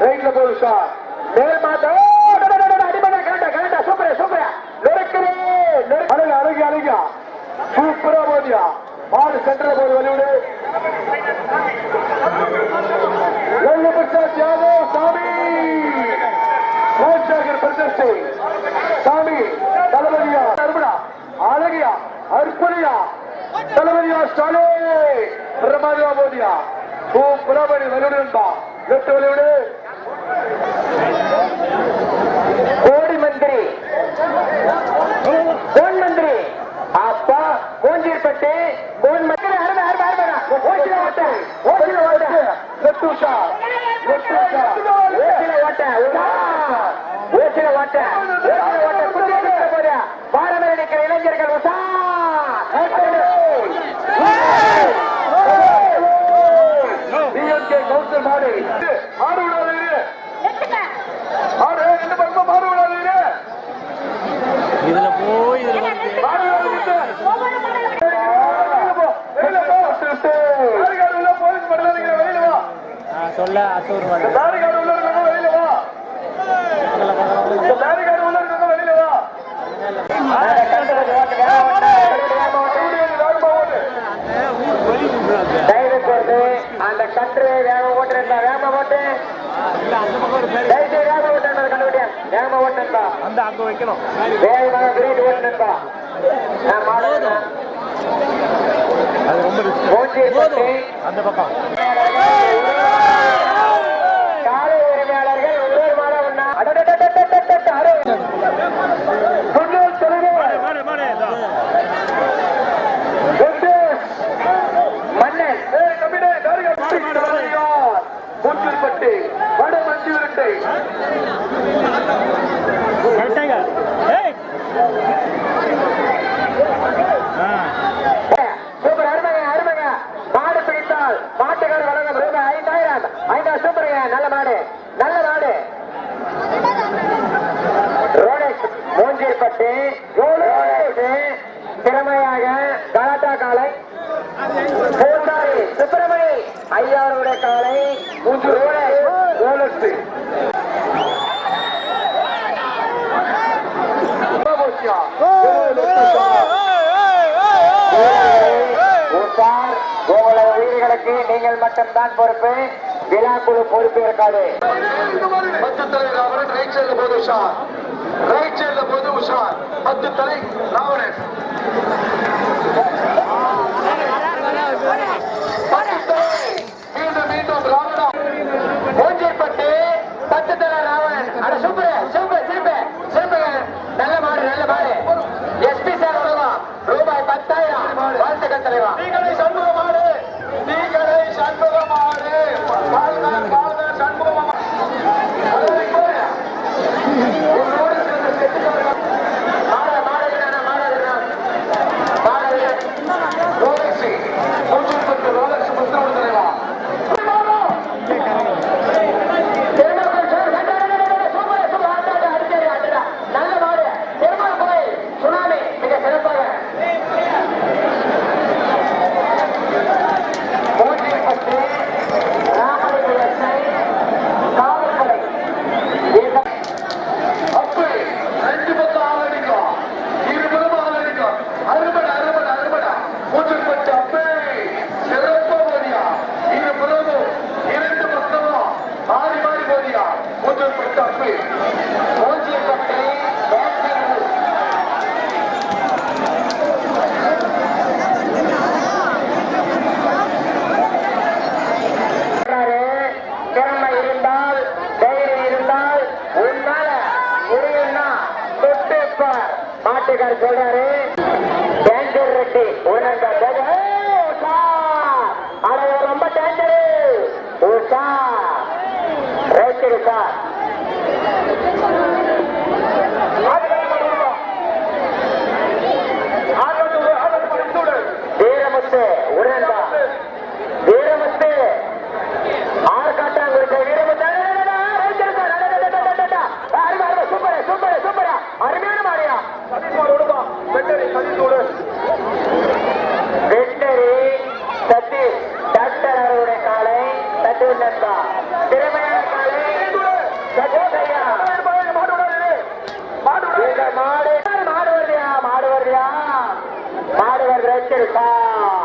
ரைட்ல போகுது சார் மேல் மாத்த அடிமலை கரெக்டா கரெக்டா சூப்பரா சூப்பரா. நெருக்கிறே அழகு அழகு அழகா சூப்பரா போதியா மாடு சென்டர் போது வெளிவிடு லல்லு பிரசாத் யாதவ் சாமி. ராஜசேகர் பிரதர் சாமி தளபதியா அருமடா அழகியா அற்புதியா தளபதியா ஸ்டாலே. பிரமாதியா போதியா சூப்பரா பண்ணி வெளிவிடுன்பா லெஃப்ட் வெளிவிடு கோடி மந்திரி கோன் மந்திரி அப்பா கோஞ்சிற்பட்டு கோன் மந்திரி அருமை அருமை அருமை ஓசில ஓட்ட ஓசில ஓட்ட லெஃப்ட் உஷா ஓசில ஓட்ட ஓசில ஓட்ட ஓசில ஓட்ட நிற்க போறியா பாரம்பரிய நிற்கிற இளைஞர்கள் கவுன்சில் மாடு மாடு சொல்ல அத்தூர் அந்த கற்று வேக ஓட்டு வேக ஓட்டு. வேக ஓட்டு கண்டுபிடியா வேக ஓட்டுப்பா அந்த அங்க வைக்கணும். வேகமாக கிரீட் ஓட்டுப்பா அது ரொம்ப அந்த பக்கம். மஞ்சு உருண்டை சூப்பர் அருமைங்க அருமைங்க. மாடு பிடித்தால் மாட்டுக்கார வழங்கும் ரூபாய் ஐந்தாயிரம். ஐந்தாயிரம் சூப்பருங்க நல்ல மாடு. நல்ல மாடு. ரோடேஷ் மூஞ்சிற்பட்டு திறமையாக கலாட்டா காலை. பூசாரி சுப்பிரமணி ஐயாருடைய காலை. மூன்று ரோடேஷ் உஷார் உங்களது உயிர்களுக்கு நீங்கள் மட்டும்தான் பொறுப்பு. விழாக்குழு பொறுப்பு இருக்காது. பத்து தலை ராவணன் ரைட் சைடுல போது உஷார். ரைட் சைடுல போது உஷார். பத்து தலை ராவணன். பத்து தலை மீண்டும் மீண்டும் ராவணா Venga, ஒன்று பூஜ்ஜியப்பட்டி திறமை இருந்தால் தைரியம் இருந்தால் உன்னால முடியும்னா தொட்டுப்பார் மாட்டுக்கார் சொல்றாரு டேஞ்சர் ரெட்டி உனக்கு அட ரொம்ப டேஞ்சரு உஷா சார் டாக்டர் அவருடைய காலை தட்டு நண்பா திறமையான காலை மாடு மாடு வருதியா? மாடு வருதியா? மாடு வருது வச்சிருக்கான்